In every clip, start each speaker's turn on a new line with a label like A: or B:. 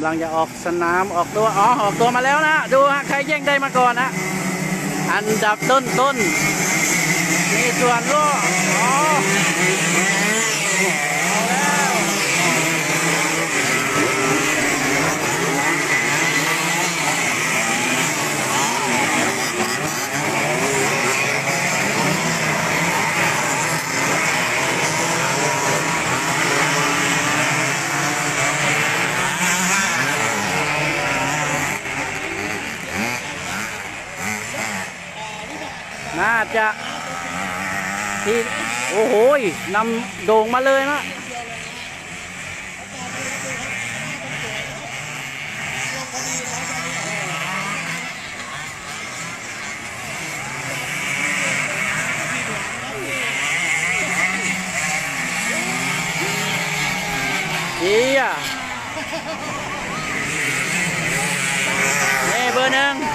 A: ำลังจะออกสนามออกตัวอ๋อออกตัวมาแล้วนะดูฮะใครแย่งได้มาก่อนนะอันดับต้นต้นมีส่วนร่วมอ๋อ น่าจะที่โอ้โหนำโด่งมาเลยนะดีอะนี่เบอร์หนึ่ง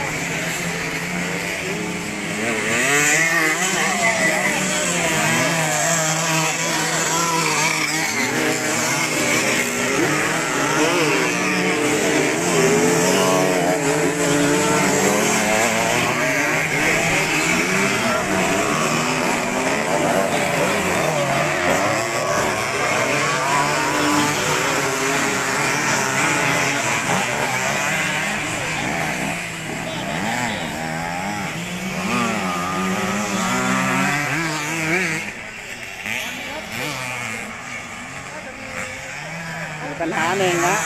A: าหนึ่งนะ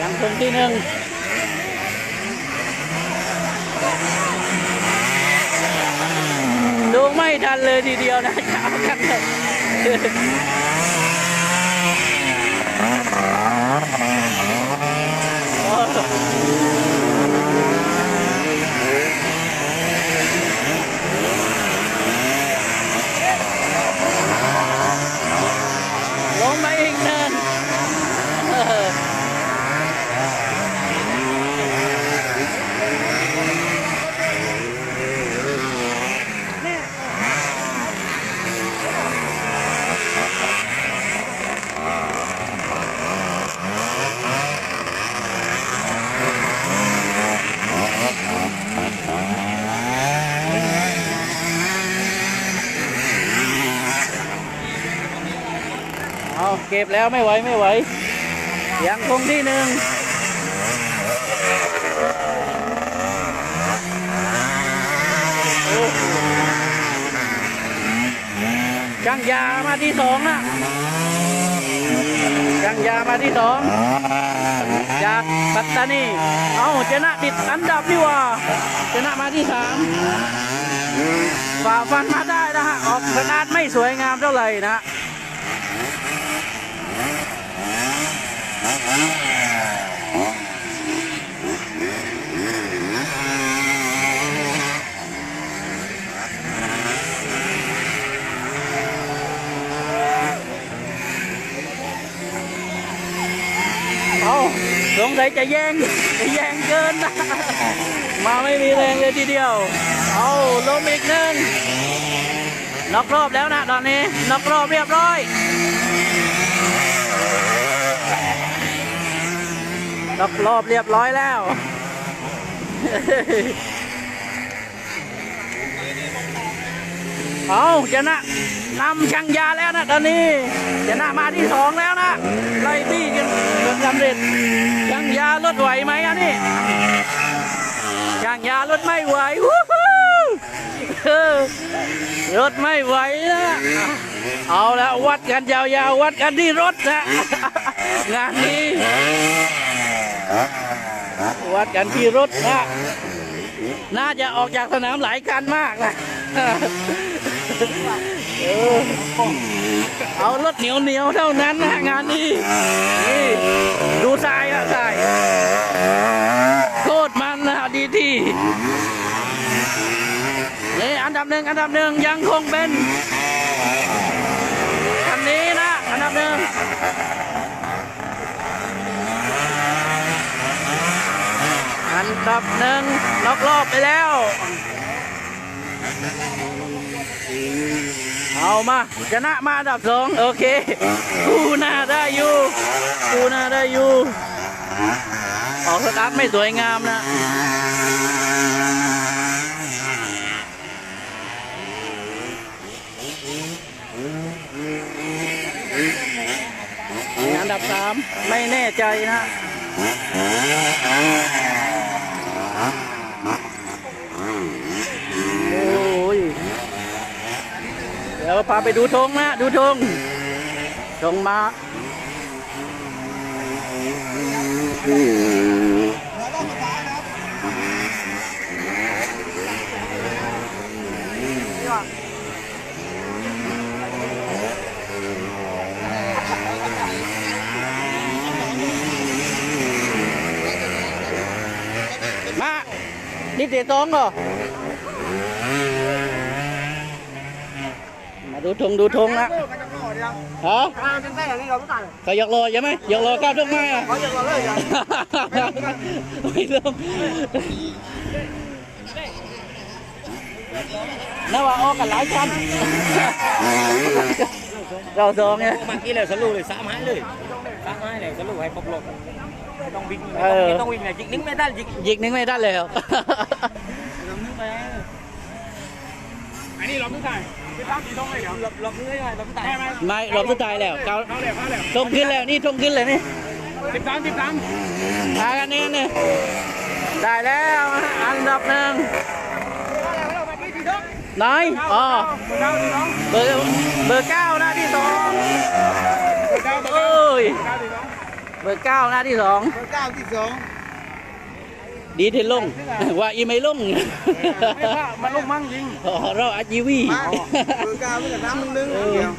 A: ยังคงที่หนึ่งดูไม่ทันเลยทีเดียวนะจะเอากันเลย Ha ha ha! เอาเก็บแล้วไม่ไหวไม่ไหว ยังคงที่หนึ่งโอ้ช่างยามาที่สองนะช่างยามาที่สองจากปัตตานี เอาชนะติดอันดับดีกว่าชนะมาที่สามฝ่าฟันมาได้นะฮะ ออกสนานไม่สวยงามเท่าไหร่นะ เอาสงสัยจะแย่งจะแย่งเกินนะมาไม่มีแรงเลยทีเดียว เอาลมอีกหนึ่งนอกรอบแล้วนะตอนนี้นอกรอบเรียบร้อย นอกรอบเรียบร้อยแล้วเอาชนะนำช่างยาแล้วนะตอนนี้ชนะมาที่สองแล้วนะไล่บี้กันจนสำเร็จช่างยาลดไหวไหมอันนี้ช่างยาลดไม่ไหวรถไม่ไหวนะเอาแล้ววัดกันยาวๆวัดกันที่รถนะงานนี้ วัดกันที่รถนะน่าจะออกจากสนามหลายคันมากนะเออเอารถเหนียวเหนียวเท่านั้นนะงานนี้นี่ดูทรายอะทรายโคตรมันนะดีที่นี่อันดับหนึ่งอันดับหนึ่งยังคงเป็นคันนี้นะ อันดับหนึ่ง นดับหนึ่งล็อกรอบไปแล้ว เอามาชนะมาอันดับสองโอเคกูหน้าได้อยู่กูหน้าได้อยู่ ออกสตาร์ทไม่สวยงามนะอันดับสามไม่แน่ใจนะ โอ้ย เดี๋ยวพาไปดูธงนะ ดูธงธงมามานี่เตะตองเหรอ มา ดูธงดูธงนะฮะเขาอยากรอใช่ไหมอยากรอก้าวธงไหมอะไม่ลงน่าว่าออกกันหลายชั้นเราสองไง
B: เมื่อกี้เลยสรุปเลยสามหายเลยสามหายเลยสรุปให้ครบโลกไม่ต้องวิ่งไม่
A: เอ
B: ต้อง
A: อ
B: ไม่ต้องวิ่งเลยจิกนิ้งไม่ได้จิก
A: ยิงนึงไม่ได้เลยเหรอ
B: นิ้งไป
C: อันนี้เราไม่ใส่ไปตั้งสีตรงเลยเดี๋ยว
B: หลบหลบเลยไงหลบตาย
C: ได้ไหม
A: ไม่รอบสุดท้ายแล้วเก้า
C: เขาเลยเขาเลย
A: ธงขึ้นแล้วนี่ธงขึ้นเลยนี่
C: สิบสามสิบสาม
A: มากันนี่นี่ได้แล้วอันดับหนึ่งไหนอ๋อ
C: เก้าสีสอง
A: เบอร์เบอร์เก้าหน้าที่สอง
C: เก้าเก้า
A: เอ้ย
C: เก้าสีสอง
A: เบอร์เก้าหน้าที่สอง
C: เก้าที่สอง
A: ดีเทลลง ว่าอีไม่ลง
C: ไม่ว่ามันลงมั่งจริง
A: อ๋อเราอาจีวี
C: เบอร์เก้าไม่กับน้ำหนึ่งเดียว